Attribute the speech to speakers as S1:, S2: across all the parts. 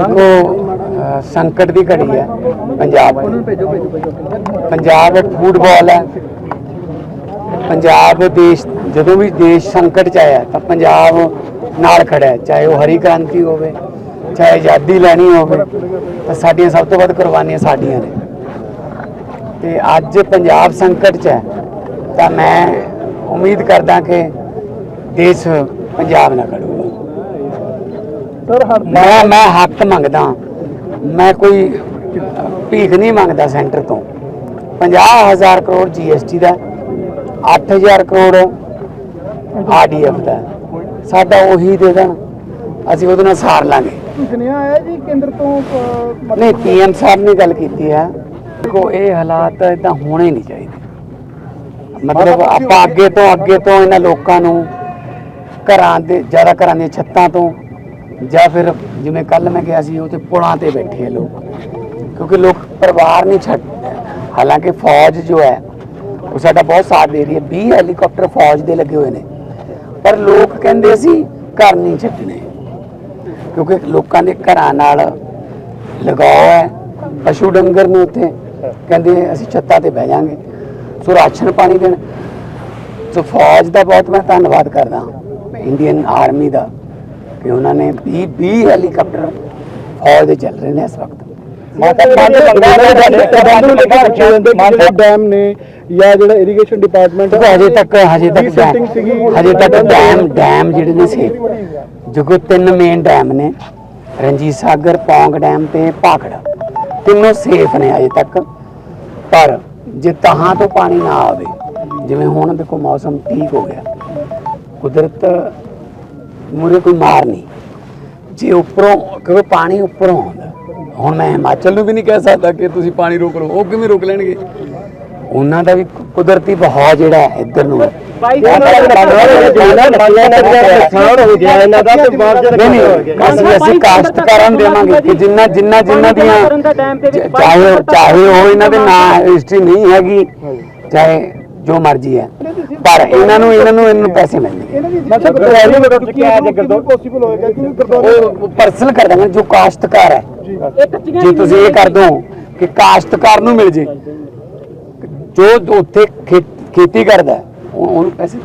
S1: ਦੇਖੋ ਸੰਕਟ ਦੀ ਘੜੀ ਹੈ, ਪੰਜਾਬ ਦੀ। ਪੰਜਾਬ ਇੱਕ ਫੁੱਟਬਾਲ ਹੈ। ਪੰਜਾਬ ਦੇਸ਼, ਜਦੋਂ ਵੀ ਦੇਸ਼ ਸੰਕਟ ਚ ਆਇਆ, ਤਾਂ ਪੰਜਾਬ ਨਾਲ ਖੜਾ ਹੈ, ਚਾਹੇ ਉਹ ਹਰੀ ਕ੍ਰਾਂਤੀ ਹੋਵੇ, ਚਾਹੇ ਆਜ਼ਾਦੀ ਲੈਣੀ ਹੋਵੇ, ਤਾਂ ਸਾਡੀਆਂ ਸਭ ਤੋਂ ਵੱਧ ਕੁਰਬਾਨੀਆਂ ਸਾਡੀਆਂ ਨੇ। ਤੇ ਅੱਜ ਪੰਜਾਬ ਸੰਕਟ ਚ ਹੈ, ਤਾਂ ਮੈਂ ਉਮੀਦ ਕਰਦਾ ਕਿ ਦੇਸ਼ ਪੰਜਾਬ ਨਾਲ ਖੜੂਗਾ ਮੈਂ ਮੈਂ ਹੱਕ ਮੰਗਦਾ ਮੈਂ ਕੋਈ ਭੀਖ ਨਹੀਂ ਮੰਗਦਾ ਸੈਂਟਰ ਤੋਂ। 50000 ਕਰੋੜ ਜੀਐਸਟੀ ਦਾ 8000 ਕਰੋੜ ਆਰਡੀਐਫ ਦਾ। ਸਾਡਾ ਉਹੀ ਦੇ ਦੇਣ ਅਸੀਂ ਉਹਦੇ ਨਾਲ ਸਾਰ ਲਾਂਗੇ।
S2: ਸੁਨੇਹਾ ਆਇਆ ਜੀ ਕੇਂਦਰ ਤੋਂ
S1: ਨਹੀਂ ਪੀਐਮ ਸਾਹਿਬ ਨੇ ਗੱਲ ਕੀਤੀ ਹੈ। ਦੇਖੋ ਇਹ ਹਾਲਾਤ ਇਦਾਂ ਹੋਣੇ ਨਹੀਂ ਚਾਹੀਦੇ। ਮਤਲਬ ਆਪਾਂ ਅੱਗੇ ਤੋਂ ਅੱਗੇ ਤੋਂ ਇਹਨਾਂ ਲੋਕਾਂ ਨੂੰ ਘਰਾਂ ਦੇ ਜ਼ਿਆਦਾ ਘਰਾਂ ਦੀਆਂ ਛੱਤਾਂ ਤੋਂ ਜਾਂ ਫਿਰ ਜਿਵੇਂ ਕੱਲ ਮੈਂ ਕਿਹਾ ਸੀ ਉਹ ਤੇ ਪੁਲਾਂ ਤੇ ਬੈਠੇ ਆ ਲੋਕ। ਕਿਉਂਕਿ ਲੋਕ ਪਰਿਵਾਰ ਨਹੀਂ ਛੱਡ ਹਾਲਾਂਕਿ ਫੌਜ ਜੋ ਹੈ, ਉਹ ਸਾਡਾ ਬਹੁਤ ਸਾਥ ਦੇ ਰਹੀ ਹੈ। 20 ਹੈਲੀਕਾਪਟਰ ਫੌਜ ਦੇ ਲੱਗੇ ਹੋਏ ਨੇ। ਪਰ ਲੋਕ ਕਹਿੰਦੇ ਸੀ, ਘਰ ਨਹੀਂ ਛੱਡਣੇ। ਕਿਉਂਕਿ ਲੋਕਾਂ ਦੇ ਘਰਾਂ ਨਾਲ ਲਗਾਓ ਹੈ। ਪਸ਼ੂ ਡੰਗਰ ਨੇ ਉੱਥੇ। ਕਹਿੰਦੇ ਅਸੀਂ ਛੱਤਾਂ ਤੇ ਬਹਿ ਜਾਾਂਗੇ ਸੋ ਰਾਸ਼ਨ ਪਾਣੀ ਦੇਣ। ਸੋ ਫੌਜ ਦਾ ਬਹੁਤ ਮੈਂ ਧੰਨਵਾਦ ਕਰਦਾ। ਇੰਡੀਅਨ ਆਰਮੀ ਦਾ। ਕਿ ਉਹਨਾਂ ਨੇ 20 20 ਹੈਲੀਕਾਪਟਰ ਫੌਜ ਦੇ ਚੱਲ ਰਹੇ ਨੇ ਇਸ ਵਕਤ।
S2: ਮਾਨਸਾ ਡੈਮ ਨੇ ਜਾਂ ਜਿਹੜਾ ਇਰੀਗੇਸ਼ਨ ਡਿਪਾਰਟਮੈਂਟ
S1: ਹਜੇ ਤੱਕ ਹਜੇ ਤੱਕ ਹਜੇ ਤੱਕ ਡੈਮ ਡੈਮ ਜਿਹੜੇ ਨੇ ਸੇ ਜੋ ਤਿੰਨ ਮੇਨ ਡੈਮ ਨੇ ਰਣਜੀਤ ਸਾਗਰ ਪੌਂਗ ਡੈਮ ਤੇ ਭਾਖੜਾ। ਤਿੰਨੋਂ ਸੇਫ ਨੇ ਅਜੇ ਤੱਕ ਪਰ ਜੇ ਤਹਾਂ ਤੋਂ ਪਾਣੀ ਨਾ ਆਵੇ ਜਿਵੇਂ ਹੁਣ ਦੇਖੋ ਮੌਸਮ ਠੀਕ ਹੋ ਗਿਆ ਕੁਦਰਤ ਮੂਰੇ ਕੋਈ ਮਾਰ ਨਹੀਂ। ਜੇ ਉੱਪਰੋਂ ਕਿਉਂਕਿ ਪਾਣੀ ਉੱਪਰੋਂ ਆਉਂਦਾ। ਹੁਣ ਮੈਂ ਹਿਮਾਚਲ ਨੂੰ ਵੀ ਨਹੀਂ ਕਹਿ ਸਕਦਾ ਕਿ ਤੁਸੀਂ ਪਾਣੀ ਰੋਕ ਲਓ ਉਹ ਕਿਵੇਂ ਰੋਕ ਲੈਣਗੇ? ਉਹਨਾਂ ਦਾ ਵੀ ਕੁਦਰਤੀ ਬਹਾਅ ਜਿਹੜਾ ਹੈ ਇੱਧਰ ਨੂੰ। ਹੈ ਨਹੀਂ ਅਸੀਂ ਕਾਸ਼ਤਕਾਰਾਂ ਦੇਵਾਂਗੇ ਕਿ ਜਿੰਨਾ ਜਿੰਨਾ ਜਿੰਨਾ ਦੀਆਂ ਚਾਹੇ ਚਾਹੇ ਉਹ ਇਹਨਾਂ ਦੇ ਨਾਂ ਹਿਸਟਰੀ ਨਹੀਂ ਹੈਗੀ ਚਾਹੇ ਜੋ ਮਰਜ਼ੀ ਹੈ। ਪਰ ਇਹਨਾਂ ਨੂੰ ਇਹਨਾਂ ਨੂੰ ਇਹਨਾਂ ਨੂੰ ਪੈਸੇ ਮਿਲਣਗੇ ਪਰਸਨਲ ਕਰ ਦਾਂਗੇ ਜੋ ਕਾਸ਼ਤਕਾਰ ਹੈ। ਜੇ। ਤੁਸੀਂ ਇਹ ਕਰ ਦੋ ਕਿ ਕਾਸ਼ਤਕਾਰ ਨੂੰ ਮਿਲ ਜੇ। ਜੋ ਉੱਥੇ ਖੇਤੀ ਕਰਦਾ ਹੈ, ਉਹ- ਉਹਨੂੰ ਪੈਸੇ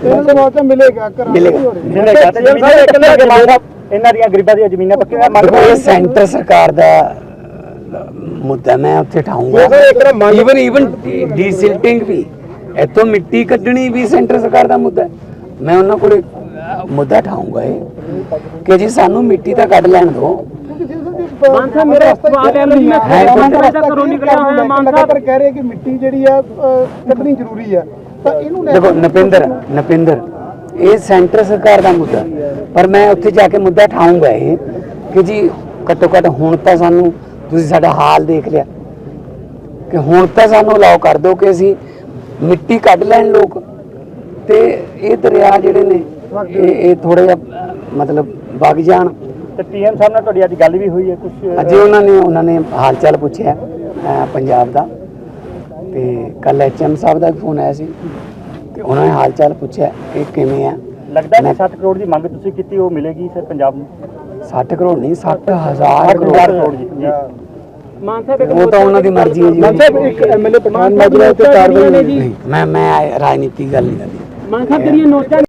S2: ਮਿਲੇਗਾ
S1: ਮਿਲੇਗਾ।
S3: ਮਿਲੇਗਾ ਇਹਨਾਂ ਦੀਆਂ ਗਰੀਬਾਂ ਦੀਆਂ ਜ਼ਮੀਨਾਂ ਪੱਕੀਆਂ
S1: ਇਹ ਸੈਂਟਰ ਸਰਕਾਰ ਦਾ ਮੁੱਦਾ ਮੈਂ ਉੱਥੇ ਠਾਉਂਗਾ ਈਵਨ ਈਵਨ ਡੀਸਿਲਟਿੰਗ ਵੀ। ਇੱਥੋਂ ਮਿੱਟੀ ਕੱਢਣੀ ਵੀ ਸੈਂਟਰ ਸਰਕਾਰ ਦਾ ਮੁੱਦਾ ਹੈ। ਮੈਂ ਉਹਨਾਂ ਕੋਲੇ ਮੁੱਦਾ ਠਾਉਂਗਾ ਇਹ ਕਿ ਜੀ ਸਾਨੂੰ ਮਿੱਟੀ ਤਾਂ ਕੱਢ ਲੈਣ ਦਿਓ।
S2: ਮਾਨਸਾ ਮੇਰਾ ਸਵਾਲ ਹੈ
S1: ਹੈ।
S2: ਕਰੋ ਨਿਕਲਿਆ ਹੋਇਆ ਮਾਨਸਾ ਪਰ ਕਹਿ ਰਹੇ ਕਿ ਮਿੱਟੀ ਜਿਹੜੀ ਆ ਅਹ, ਕੱਢਣੀ ਜ਼ਰੂਰੀ ਆ। ਤਾਂ ਇਹਨੂੰ ਲੈ
S1: ਦੇਖੋ ਨਪਿੰਦਰ ਨਪਿੰਦਰ ਇਹ ਸੈਂਟਰ ਸਰਕਾਰ ਦਾ ਮੁੱਦਾ ਪਰ ਮੈਂ ਉੱਥੇ ਜਾ ਕੇ ਮੁੱਦਾ ਠਾਉਂਗਾ ਇਹ ਕਿ ਜੀ ਘੱਟੋ ਘੱਟ ਹੁਣ ਤਾਂ ਸਾਨੂੰ ਤੁਸੀਂ ਸਾਡਾ ਹਾਲ ਦੇਖ ਲਿਆ। ਕਿ ਹੁਣ ਤਾਂ ਸਾਨੂੰ ਅਲਾਉ ਕਰ ਦਿਓ ਕਿ ਅਸੀਂ ਮਿੱਟੀ ਕੱਢ ਲੈਣ ਲੋਕ। ਤੇ ਇਹ ਦਰਿਆ ਜਿਹੜੇ ਨੇ ਇਹ ਇਹ ਥੋੜੇ ਜਿਹਾ ਮਤਲਬ ਵਗ ਜਾਣ।
S3: ਤੇ ਪੀਐਮ ਸਾਹਿਬ ਨਾਲ ਤੁਹਾਡੀ ਅੱਜ ਗੱਲ ਵੀ ਹੋਈ ਹੈ ਕੁਝ
S1: ਅਜੇ ਉਹਨਾਂ ਨੇ ਉਹਨਾਂ ਨੇ ਹਾਲ ਚਾਲ ਪੁੱਛਿਆ ਅਹ, ਪੰਜਾਬ ਦਾ। ਤੇ ਕੱਲ ਐਚਐਮ ਸਾਹਿਬ ਦਾ ਫੋਨ ਆਇਆ ਸੀ। ਤੇ ਉਹਨਾਂ ਨੇ ਹਾਲ ਚਾਲ ਪੁੱਛਿਆ ਕਿ ਕਿਵੇਂ ਆ?
S3: ਲੱਗਦਾ ਕਿ 60 ਕਰੋੜ ਦੀ ਮੰਗ ਤੁਸੀਂ ਕੀਤੀ ਉਹ ਮਿਲੇਗੀ ਸਰ ਪੰਜਾਬ ਨੂੰ?
S1: 60 ਕਰੋੜ ਨਹੀਂ 60000 ਕਰੋੜ।
S3: ਕਰੋੜ ਜੀ ਜੀ।
S1: ਉਹ ਤਾਂ ਉਹਨਾਂ ਦੀ ਮਰਜ਼ੀ ਹੈ ਜੀ।
S2: ਮਾਨਸਾ ਇੱਕ ਐਮਐਲਏ ਪਠਾਨ ਮਾਜਰਾ ਤੇ ਕਾਰਵਾਈ ਹੋਈ
S1: ਨਹੀਂ ਮੈਂ ਮੈਂ ਰਾਜਨੀਤੀ ਗੱਲ ਨਹੀਂ ਕਰਦੀ।
S4: ਮਾਨ ਸਾਹਿਬ ਜਿਹੜੀਆਂ ਨੋਟਾਂ